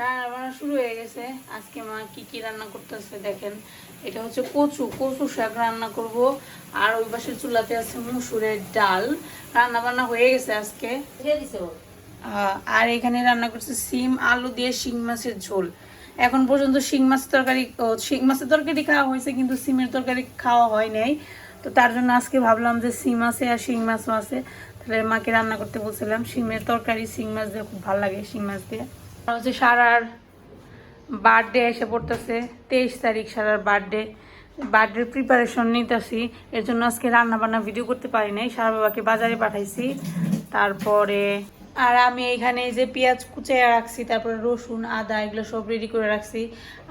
রান্না বান্না শুরু হয়ে গেছে। আজকে মা কি কি রান্না করতেছে দেখেন। এটা হচ্ছে কচু। কচু শাক রান্না করব। আর ওই পাশের চুলাতে আছে মুসুরের ডাল। রান্না বান্না হয়ে গেছে আজকে। আর এখানে রান্না করছে সিম আলু দিয়ে শিং মাছের ঝোল। এখন পর্যন্ত শিং মাছের তরকারি শিং মাছের তরকারি খাওয়া হয়েছে কিন্তু সিমের তরকারি খাওয়া হয় নাই। তো তার জন্য আজকে ভাবলাম যে সিম আছে আর শিং মাছও আছে। তাহলে মাকে রান্না করতে বলছিলাম শিমের তরকারি শিং মাছ দিয়ে খুব ভালো লাগে শিং মাছ দিয়ে। হচ্ছে সারার বার্থডে এসে পড়তেছে, তেইশ তারিখ সারার বার্থডে বার্থডে প্রিপারেশন নিতেছি এর জন্য আজকে রান্না বান্না ভিডিও করতে পারি নাই, সারা বাবাকে বাজারে পাঠাইছি। তারপরে, আর আমি এখানে যে পেঁয়াজ কুচিয়ে রাখছি, তারপরে রসুন, আদা, এগুলো সব রেডি করে রাখছি।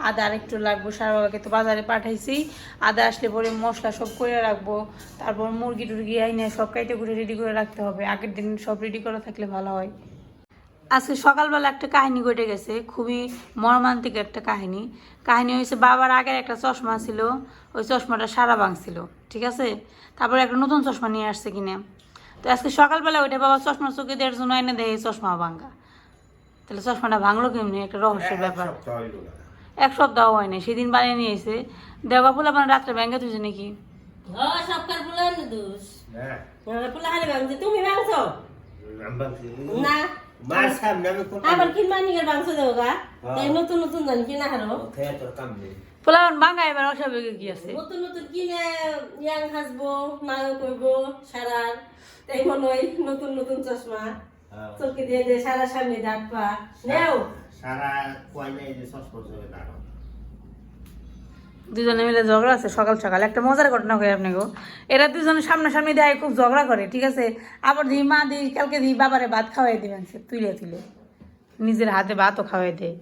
আদা আর একটু লাগবো, সারা বাবাকে তো বাজারে পাঠাইছি। আদা আসলে পরে মশলা সব করে রাখব। তারপর মুরগি টুরগি আইনে সব কাইটে করে রেডি করে রাখতে হবে। আগের দিন সব রেডি করা থাকলে ভালো হয়। আজকে সকালবেলা একটা কাহিনী ঘটে গেছে খুবই মর্মান্তিক একটা কাহিনী। কাহিনী হয়েছে বাবার আগের একটা চশমা ছিল ওই চশমাটা সারা ভাঙছিল ঠিক আছে? তারপরে একটা নতুন চশমা নিয়ে আসছে কিনে। তো আজকে সকালবেলা ওইটা বাবা চশমা চোখে দেওয়ার জন্য এনে দেয় এই চশমা ভাঙা। তাহলে চশমাটা ভাঙলো কেমনি? একটা রহস্যের ব্যাপার। এক সপ্তাহ হয় না সেদিন বানিয়ে নিয়ে এসে। দেওয়া ফুল আপনার রাত্রে ব্যাংকে তুলছে নাকি? হ্যাঁ। তুমি না। মার আবার মানিকের গা? হ্যাঁ। তাই নতুন নতুন জানি কিনা হারো খেয়ে তোর কাম নেই। পোলাবন ভাঙা এবার অস্বাভাবিক কি আছে? নতুন নতুন কিনে ইয়াং হাসবো নায়ক কইব সারার। তাই মনে হয় নতুন নতুন চশমা। চোখে দিয়ে দিয়ে সারা সামনে পা। নেও। সারা কয় নাই যে চশমা হবে তার দুজনে মিলে ঝগড়া আছে, সকাল সকাল। একটা মজার ঘটনা করে আপনাকে। এরা দুজনে সামনাসামনি দেয়, খুব ঝগড়া করে, ঠিক আছে? আবার দিই মা দিই কালকে দিই বাবারে ভাত খাওয়াই দিবেন সে তুলে তুলে নিজের হাতে ভাতও খাওয়াই দেয়।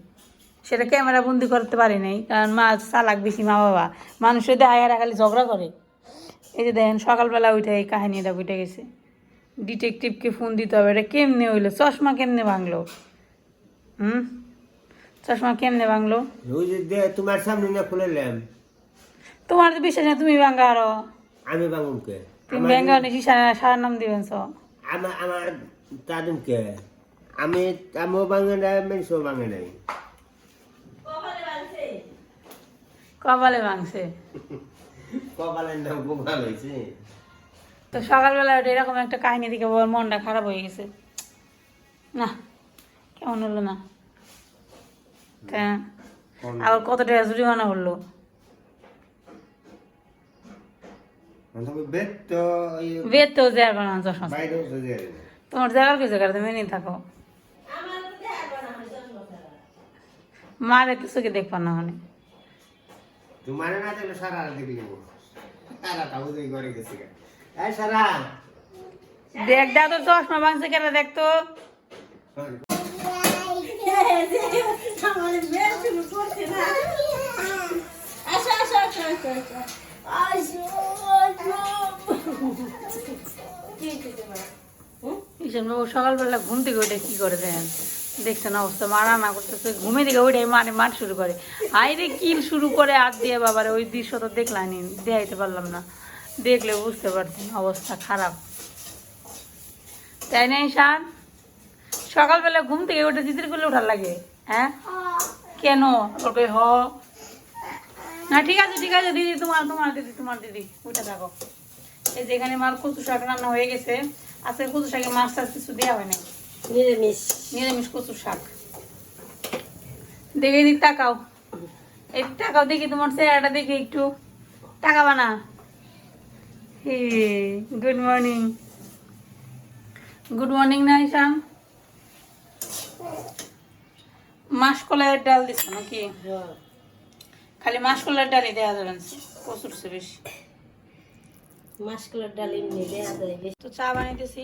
সেটা ক্যামেরা বন্দি করতে পারি নাই, কারণ মা চালাক বেশি মা বাবা। মানুষের দেয় আর খালি ঝগড়া করে। এই যে দেখেন, সকালবেলা উঠে এই কাহিনীটা উঠে গেছে। ডিটেকটিভকে ফোন দিতে হবে, এটা কেমনে হইল? চশমা কেমনে ভাঙলো? হুম? চশমা কেমনে ভাঙলো? তোমার সামনে না খুলেলাম তোমার তো বিশ্বাস নেই তুমি ভাঙ্গা আরও। আমি বাঙুনকে তুমি ব্যাঙ্গা নিশি সারা নাম দিবেন সব আমার আমার তাদুমকে আমি আমিও বাঙে নাই মেনসও বাঙে নাই। কপালে ভাঙছে। কপালের নাম গোপাল হয়েছে তো সকালবেলা ওটা এরকম একটা কাহিনী দিকে ওর মনটা খারাপ হয়ে গেছে। না কেমন হলো না? তা আবার কত টাকা জরিমানা হলো বেদ তো কোনো চশমা তোমার কিছু তুমি নিয়ে থাকো। মারে তো চোখে দেখবা না মানে তোমার না দেখলে সারা দেখে নেব সারা করে গেছে এই সারা। দেখ দা তোর চশমা ভাঙছে কেন দেখতো আসো আসো আসো আসো। আসো। কি সকালবেলা ঘুম থেকে ওইটা কি করে দেন? দেখছেন অবস্থা মারা না করতেছে ঘুমে থেকে ওইটাই মারে মার শুরু করে। আইরে কিল শুরু করে হাত দিয়ে বাবারে ওই দৃশ্য তো দেখলাম দেখাইতে পারলাম না। দেখলে বুঝতে পারতেন অবস্থা খারাপ। তাই না ঈশান? সকালবেলা ঘুম থেকে ওটা দিদির করলে ওঠার লাগে হ্যাঁ? কেন? বলবে হ। না ঠিক আছে ঠিক আছে দিদি তোমার তোমার দিদি তোমার দিদি ওইটা থাকো এই যে এখানে মার কচু শাক রান্না হয়ে গেছে। আজকে কচু শাকে মাছ টাছ কিছু দেওয়া হয় নাই। নিরামিষ। নিরামিষ কচু শাক। দেখে দিক তাকাও। এই টাকাও দেখি তোমার চেহারাটা দেখি একটু। টাকাবা না। গুড মর্নিং গুড মর্নিং না ইসাম মাসকলাইয়ের ডাল দিছ নাকি? হ্যাঁ। খালি মাসকলাইয়ের ডালি দেওয়া যাবে না প্রচুর সে বেশি। মাসকলার ডাল যায় বেশি। তো চা বানাইতেছি।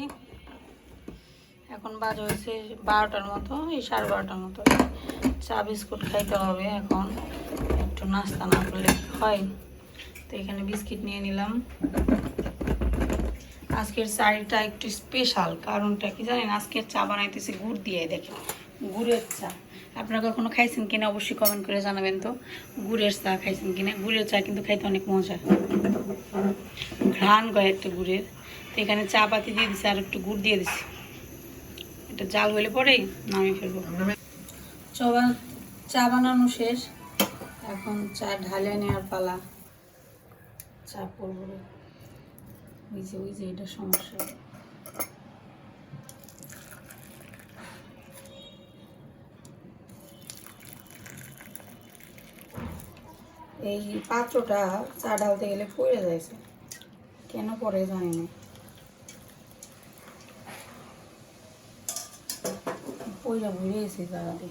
এখন বাজে হয়েছে বারোটার মতো এই সাড়ে বারোটার মতো। চা বিস্কুট খাইতে হবে এখন। একটু নাস্তা না করলে হয়? তো এখানে বিস্কিট নিয়ে নিলাম। আজকের চাটা একটু স্পেশাল কারণটা কি জানেন? আজকের চা বানাইতেছি গুড় দিয়ে দেখে গুড়ের চা। আপনারা কখনো খাইছেন কিনা অবশ্যই কমেন্ট করে জানাবেন তো। গুড়ের চা খাইছেন কিনা? গুড়ের চা কিন্তু খাইতে অনেক মজা। ঘ্রাণ করে একটা গুড়ের। তো এখানে চা পাতি দিয়ে দিছি আর একটু গুড় দিয়ে দিছি। এটা জাল হলে পরেই নামিয়ে ফেলব। চবা, চা বানানো শেষ। এখন চা ঢালে নেওয়ার পালা। চা পড়ব ওই যে ওই যে, এটা সমস্যা। এই পাত্রটা চা ঢালতে গেলে পড়ে যাইছে। কেন পরে জানি না পয়লা ভরে গেছে দাঁড়াতে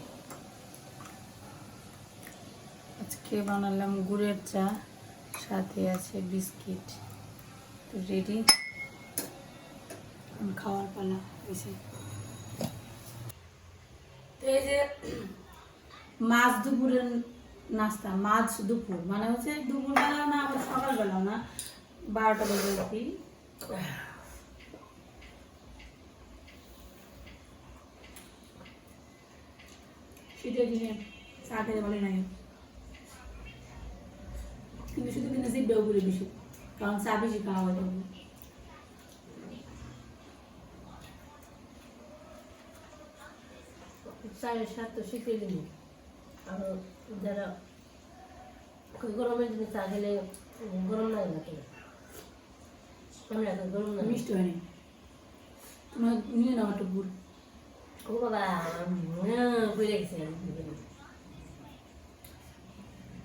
আজকে বানালাম গুড়ের চা, সাথে আছে বিস্কিট। তো রেডি খাওয়ার পালা হয়েছে তো এই যে মাছ দুপুরের নাস্তা, মাছ দুপুর। মানে হচ্ছে দুপুরবেলা না, আবার সকালবেলা না, বারোটা বেজে কি। শীতের দিনে চা খেতে বলে নাই কিন্তু শুধু কিন্তু জিভেও ঘুরে বেশি, কারণ চা বেশি খাওয়া হয় তখন। চায়ের স্বাদ তো শিখে দিল আর যারা গরমের দিনে চা খেলে গরম লাগে না খেলে আমরা গরম লাগে? মিষ্টি হয়নি তোমার নিয়ে নাও একটা গুড়। ও বাবা বুঝে গেছে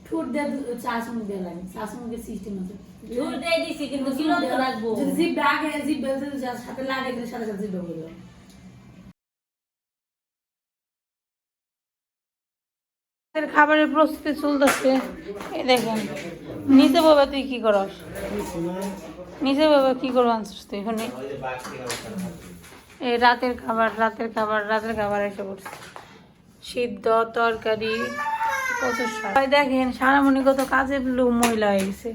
ঠোঁট দিয়ে চা চামচ দিয়ে লাগে চা চামচের সিস্টেম আছে। দুধ দিয়ে দিছি কিন্তু কিলো রাখব। যদি জিভ আগে জিভ বেলতে সাথে লাগে সাথে সাথে জিভ হয়ে যাবে খাবারের প্রস্তুতি চলতেছে। এই দেখেন নিচে বাবা তুই কি করস? নিচে বাবা কি করব আনছিস তুই এখন? এই রাতের খাবার রাতের খাবার রাতের খাবার এসে পড়ছে। সিদ্ধ, তরকারি প্রচুর। ভাই দেখেন, সারামণি কত কাজের লোক, মহিলা হয়ে গেছে।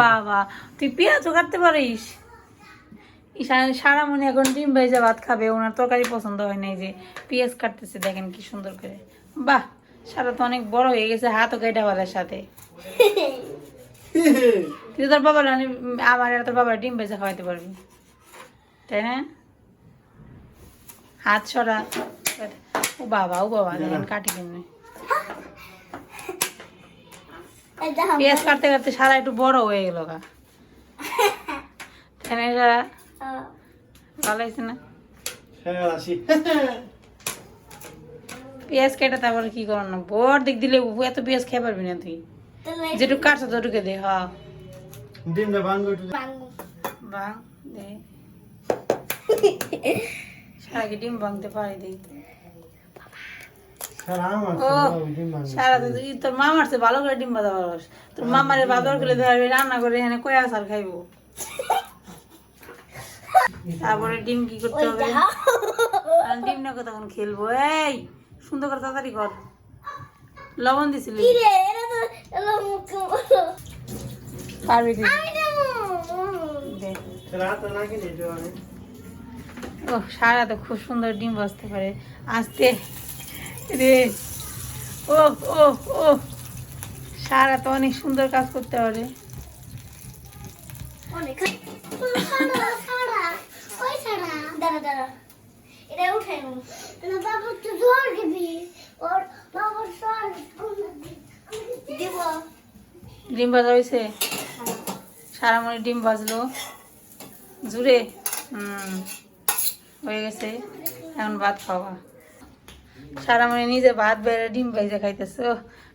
বাবা, তুই পেঁয়াজও কাটতে পারিস? ঈশান মনে এখন ডিম ভেজে ভাত খাবে ওনার তরকারি পছন্দ হয় নাই যে পেঁয়াজ কাটতেছে দেখেন কি সুন্দর করে। বাহ সারা তো অনেক বড় হয়ে গেছে হাতও কেটে বলার সাথে। তুই তোর বাবার আবার আর তোর বাবার ডিম ভেজে খাওয়াইতে পারবি। তাই না? হাত সরা। ও বাবা ও বাবা দেখেন কাটি কেমনে। পেঁয়াজ কাটতে কাটতে সারা একটু বড় হয়ে গেল গা। তাই না সারা? ভালো হয়েছে না? পেঁয়াজ কেটে তারপরে কি করো না? বড় দিক দিলে এত পেঁয়াজ খেয়ে পারবি না তুই। যেটুকু কাটছো তোটুকে দে হ্যাঁ ডিমটা ভাঙো বাং দে। সারা কি ডিম ভাঙতে পারি দেই। সারা তোর মামার সে ভালো করে ডিম বাজা পারস তোর মামারে বাদর করে ধরবে রান্না করে এখানে কয় আসার খাইবো? তারপরে ডিম কি করতে হবে? ডিম না তখন খেলব। এই সুন্দর করে তাড়াতাড়ি কর। লবণ দিছিলি। পারবি ও সারা তো খুব সুন্দর ডিম বসতে পারে। আস্তে। রে। ও ও ও সারা তো অনেক সুন্দর কাজ করতে পারে। ডিম ভাজা হয়েছে সারা মনে ডিম ভাজলো। জুড়ে? হয়ে গেছে। এখন ভাত খাওয়া। সারা মনে নিজে ভাত বেড়ে ডিম ভেজে খাইতেছে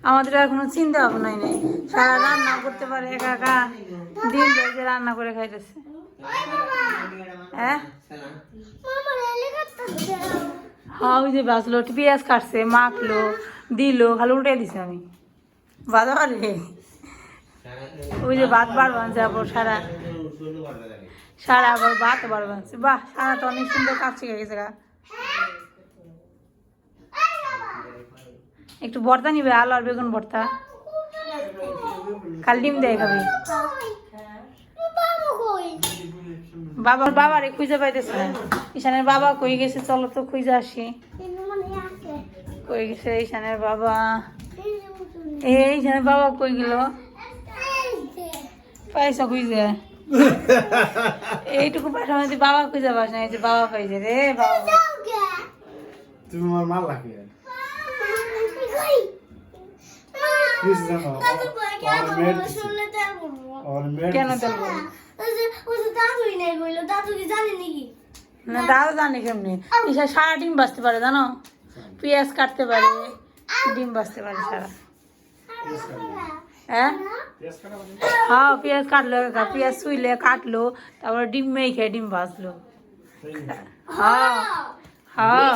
আমাদের আর কোনো চিন্তা ভাবনাই নেই। সারা রান্না করতে পারে একা একা। ডিম ভেজে রান্না করে খাইতেছে। হ্যাঁ? হ্যাঁ ওই যে বাজলো পেঁয়াজ কাটছে, মাখলো, দিলো, খালি উল্টে দিছে আমি। বাজা রে ওই যে ভাত বার বানছে আবার সারা। সারা আবার ভাত বার বানছে। বাহ সারা তো অনেক সুন্দর কাজ শিখে গেছে গা। একটু ভর্তা নিবে, আলু আর বেগুন ভর্তা। কাল ডিম দেয় খাবি। বাবা বাবার বাবারে খুঁজে পাইতেছে না। ঈশানের বাবা কই গেছে? চলো তো খুঁজে আসি। মানে কই গেছে ঈশানের বাবা? এই ঈশানের বাবা কই গেল? পয়সা খুঁজে। এইটুকু পয়সা মধ্যে বাবা খুঁজে পাস না এই যে বাবা পাইছে রে, বাবা। তুমি আমার মাল লাগে কিছু জানো মেয়ের মেয়ের কেন। তেল বলব? ওই যে দাদুই নেই বলল দাদু কি জানে নাকি না দাদা জানি কেমনি? ঈশা সারা ডিম বাঁচতে পারে জানো? পেঁয়াজ কাটতে পারে ডিম বাঁচতে পারে সারা। হ্যাঁ? হ্যাঁ পেঁয়াজ কাটলো পেঁয়াজ শুইলে কাটলো তারপরে ডিম মেখে ডিম ভাজলো? হ্যাঁ হ্যাঁ।